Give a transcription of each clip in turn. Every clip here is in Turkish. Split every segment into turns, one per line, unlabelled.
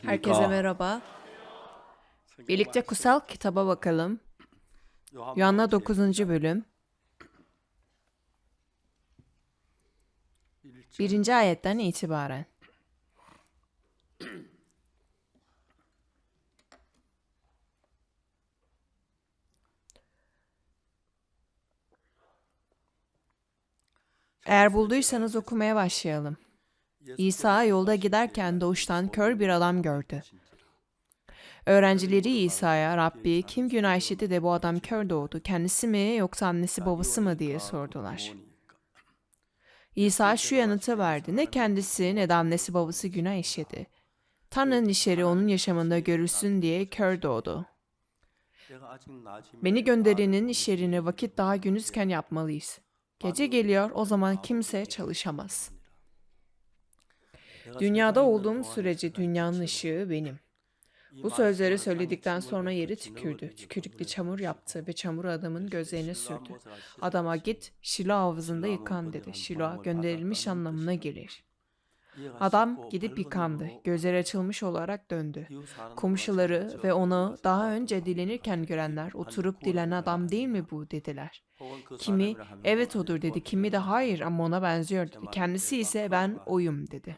Herkese merhaba. Birlikte kutsal kitaba bakalım. Yuhanna 9. bölüm. Birinci ayetten itibaren. Eğer bulduysanız okumaya başlayalım. İsa yolda giderken doğuştan kör bir adam gördü. Öğrencileri İsa'ya Rabbi kim günah işledi de bu adam kör doğdu kendisi mi yoksa annesi babası mı diye sordular. İsa şu yanıtı verdi ne kendisi ne de annesi babası günah işledi. Tanrı'nın işleri onun yaşamında görülsün diye kör doğdu. Beni gönderenin işlerini vakit daha gündüzken yapmalıyız. Gece geliyor o zaman kimse çalışamaz. Dünyada olduğum sürece dünyanın ışığı benim. Bu sözleri söyledikten sonra yeri tükürdü. Tükürükle çamur yaptı ve çamuru adamın gözlerine sürdü. Adama git Şilo havuzunda yıkan dedi. Şilo gönderilmiş anlamına gelir. Adam gidip yıkandı. Gözleri açılmış olarak döndü. Komşuları ve onu daha önce dilenirken görenler oturup dilen adam değil mi bu dediler. Kimi evet odur dedi, kimi de hayır ama ona benziyor dedi. Kendisi ise ben oyum dedi.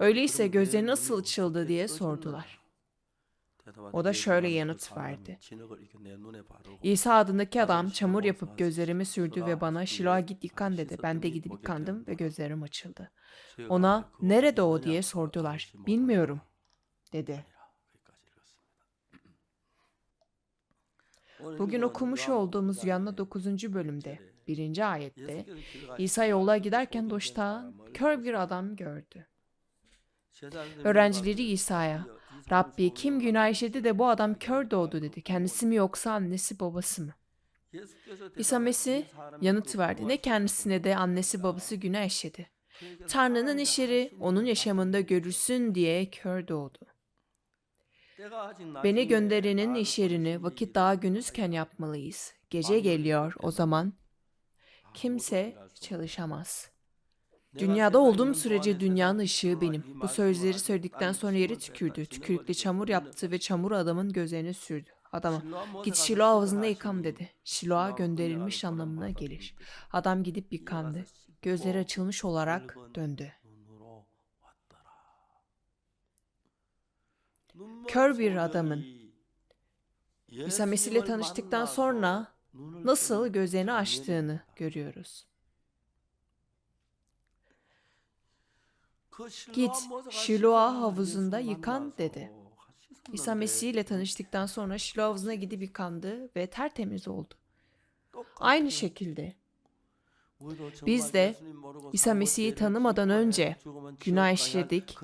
Öyleyse gözleri nasıl açıldı diye sordular.
O da şöyle yanıt verdi.
İsa adındaki adam çamur yapıp gözlerimi sürdü ve bana Şilo'a git yıkan dedi. Ben de gidip yıkandım ve gözlerim açıldı. Ona nerede o diye sordular. Bilmiyorum dedi. Bugün okumuş olduğumuz Yuhanna 9. bölümde 1. ayette İsa yola giderken doşta kör bir adam gördü. Öğrencileri İsa'ya Rabbi kim günah işledi de bu adam kör doğdu dedi. Kendisi mi yoksa annesi babası mı? İsa Mesih yanıt verdi. Ne kendisine de annesi babası günah işledi. Tanrı'nın işleri onun yaşamında görülsün diye kör doğdu. Beni gönderenin iş yerini vakit daha gündüzken yapmalıyız. Gece geliyor o zaman kimse çalışamaz. Dünyada olduğum sürece dünyanın ışığı benim. Bu sözleri söyledikten sonra yere tükürdü. Tükürükle çamur yaptı ve çamur adamın gözlerine sürdü. Adama git Şilo havuzunda yıkan dedi. Şilo'a gönderilmiş anlamına gelir. Adam gidip yıkandı. Gözleri açılmış olarak döndü. Kör bir adamın İsa Mesih ile tanıştıktan sonra nasıl gözlerini açtığını görüyoruz. Git Şiloa havuzunda yıkan dedi. İsa Mesih ile tanıştıktan sonra Şilo havuzuna gidip yıkandı ve tertemiz oldu. Aynı şekilde biz de İsa Mesih'i tanımadan önce günah işledik,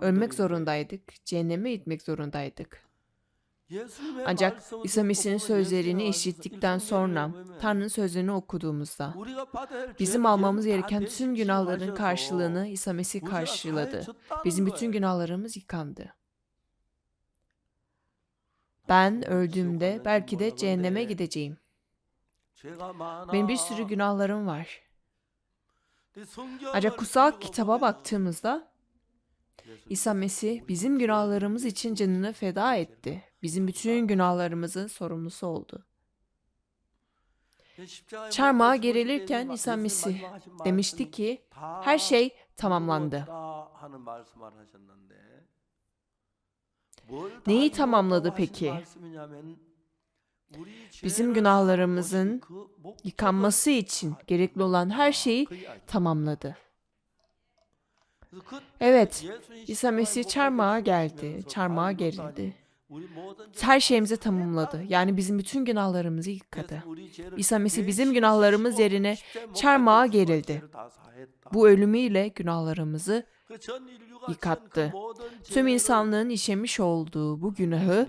ölmek zorundaydık, cehenneme gitmek zorundaydık. Ancak İsa Mesih'in sözlerini işittikten sonra, Tanrı'nın sözlerini okuduğumuzda, bizim almamız gereken tüm günahların karşılığını İsa Mesih karşıladı. Bizim bütün günahlarımız yıkandı. Ben öldüğümde belki de cehenneme gideceğim. Benim bir sürü günahlarım var. Ancak kutsal kitaba baktığımızda İsa Mesih bizim günahlarımız için canını feda etti. Bizim bütün günahlarımızın sorumlusu oldu. Çarmıha gerilirken İsa Mesih demişti ki her şey tamamlandı. Neyi tamamladı peki? Bizim günahlarımızın yıkanması için gerekli olan her şeyi tamamladı. Evet, İsa Mesih çarmıha geldi, çarmıha gerildi. Her şeyimizi tamamladı. Yani bizim bütün günahlarımızı yıkadı. İsa Mesih bizim günahlarımız yerine çarmıha gerildi. Bu ölümüyle günahlarımızı yıkattı. Tüm insanlığın işemiş olduğu bu günahı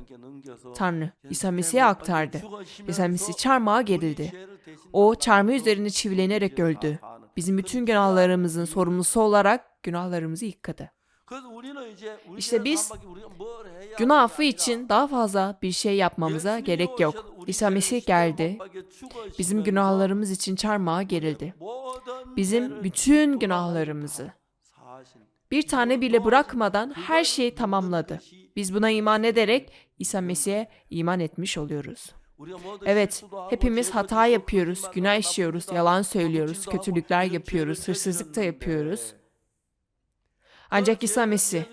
Tanrı İsa Mesih'e aktardı. İsa Mesih çarmıha gerildi. O çarmıh üzerine çivilenerek öldü. Bizim bütün günahlarımızın sorumlusu olarak günahlarımızı yıkadı. İşte biz günah affı için daha fazla bir şey yapmamıza gerek yok. İsa Mesih geldi. Bizim günahlarımız için çarmıha gerildi. Bizim bütün günahlarımızı Bir tane bile bırakmadan her şeyi tamamladı. Biz buna iman ederek İsa Mesih'e iman etmiş oluyoruz. Evet, hepimiz hata yapıyoruz, günah işliyoruz, yalan söylüyoruz, kötülükler yapıyoruz, hırsızlık da yapıyoruz. Ancak İsa Mesih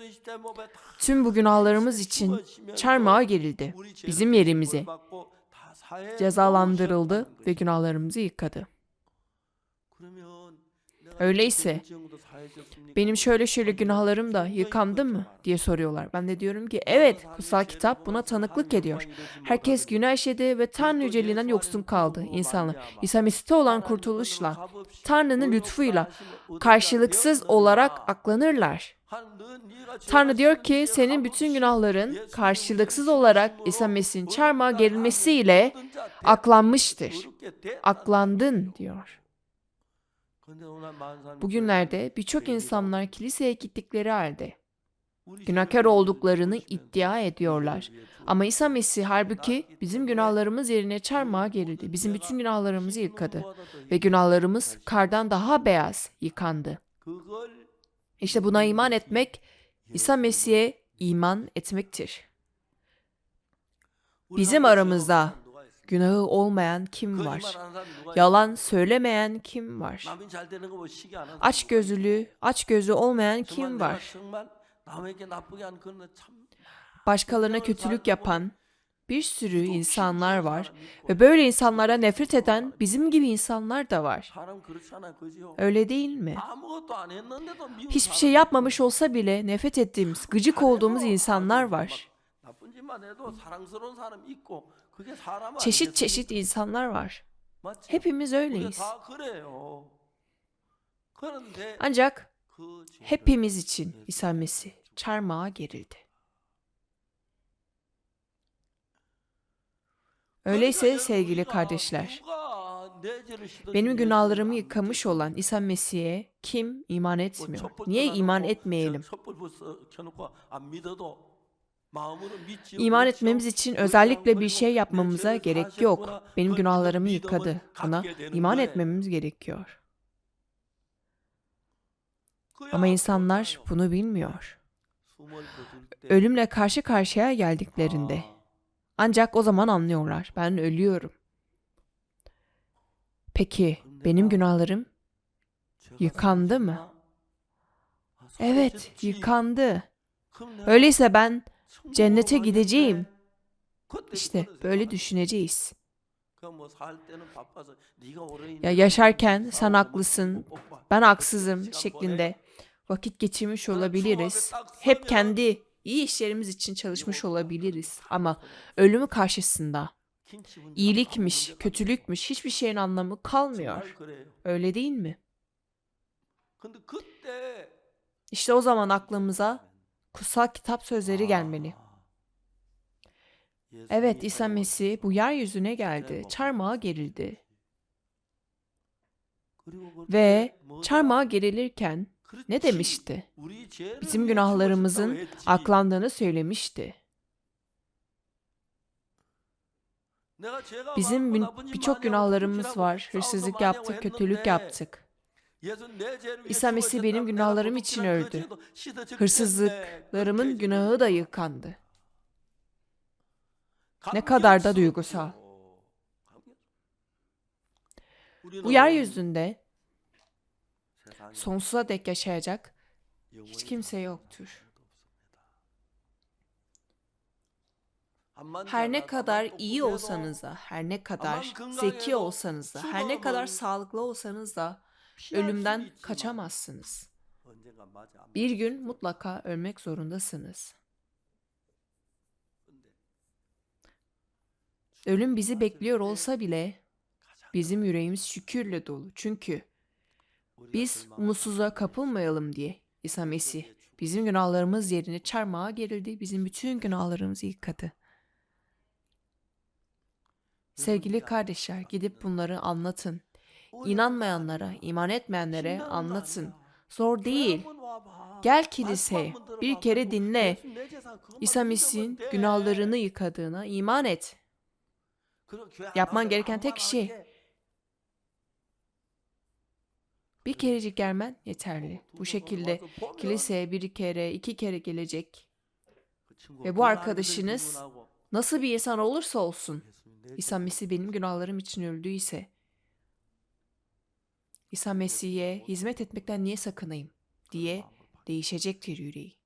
tüm bu günahlarımız için çarmıha gerildi. Bizim yerimize cezalandırıldı ve günahlarımızı yıkadı. Öyleyse benim şöyle şöyle günahlarım da yıkandı mı diye soruyorlar. Ben de diyorum ki evet kutsal kitap buna tanıklık ediyor. Herkes günah işledi ve Tanrı yüceliğinden yoksun kaldı insanlar. İsa Mesih'te olan kurtuluşla, Tanrı'nın lütfuyla karşılıksız olarak aklanırlar. Tanrı diyor ki senin bütün günahların karşılıksız olarak İsa Mesih'in çarmıha gerilmesiyle aklanmıştır. Aklandın diyor. Bugünlerde birçok insanlar kiliseye gittikleri halde günahkar olduklarını iddia ediyorlar. Ama İsa Mesih halbuki bizim günahlarımız yerine çarmıha gerildi. Bizim bütün günahlarımızı yıkadı. Ve günahlarımız kardan daha beyaz yıkandı. İşte buna iman etmek İsa Mesih'e iman etmektir. Bizim aramızda günahı olmayan kim var? Yalan söylemeyen kim var? Aç gözlülüğü, aç gözü olmayan kim var? Başkalarına kötülük yapan bir sürü insanlar var ve böyle insanlara nefret eden bizim gibi insanlar da var. Öyle değil mi? Hiçbir şey yapmamış olsa bile nefret ettiğimiz, gıcık olduğumuz insanlar var. Çeşit çeşit insanlar var. Hepimiz öyleyiz. Ancak hepimiz için İsa Mesih çarmıha gerildi. Öyleyse sevgili kardeşler, benim günahlarımı yıkamış olan İsa Mesih'e kim iman etmiyor? Niye iman etmeyelim? İman etmemiz için özellikle bir şey yapmamıza gerek yok. Benim günahlarımı yıkadı. Buna iman etmemiz gerekiyor. Ama insanlar bunu bilmiyor. Ölümle karşı karşıya geldiklerinde ancak o zaman anlıyorlar. Ben ölüyorum. Peki benim günahlarım yıkandı mı? Evet, yıkandı. Öyleyse ben cennete gideceğim. İşte böyle düşüneceğiz. Ya yaşarken sen haklısın, ben haksızım şeklinde vakit geçirmiş olabiliriz. Hep kendi iyi işlerimiz için çalışmış olabiliriz. Ama ölümü karşısında iyilikmiş, kötülükmüş hiçbir şeyin anlamı kalmıyor. Öyle değil mi? İşte o zaman aklımıza kutsal kitap sözleri gelmeli. Evet İsa Mesih bu yeryüzüne geldi, çarmıha gerildi. Ve çarmıha gerilirken ne demişti? Bizim günahlarımızın aklandığını söylemişti. Bizim birçok günahlarımız var. Hırsızlık yaptık, kötülük yaptık. İsa Mesih benim günahlarım için öldü. Hırsızlıklarımın günahı da yıkandı. Ne kadar da duygusal. Bu yeryüzünde sonsuza dek yaşayacak hiç kimse yoktur. Her ne kadar iyi olsanız da, her ne kadar zeki olsanız da, her ne kadar sağlıklı olsanız da ölümden kaçamazsınız. Bir gün mutlaka ölmek zorundasınız. Ölüm bizi bekliyor olsa bile bizim yüreğimiz şükürle dolu. Çünkü biz umutsuzluğa kapılmayalım diye İsa Mesih bizim günahlarımız yerine çarmıha gerildi, bizim bütün günahlarımızı yıkadı. Sevgili kardeşler gidip bunları anlatın. İnanmayanlara, iman etmeyenlere anlatın. Zor değil. Gel kiliseye, bir kere dinle. İsa Mesih'in günahlarını yıkadığına iman et. Yapman gereken tek şey Bir kerecik gelmen yeterli. Bu şekilde kiliseye bir kere, iki kere gelecek.
ve bu arkadaşınız
Nasıl bir insan olursa olsun, İsa Mesih benim günahlarım için öldüyse, İsa Mesih'e hizmet etmekten niye sakınayım diye değişecektir yüreği.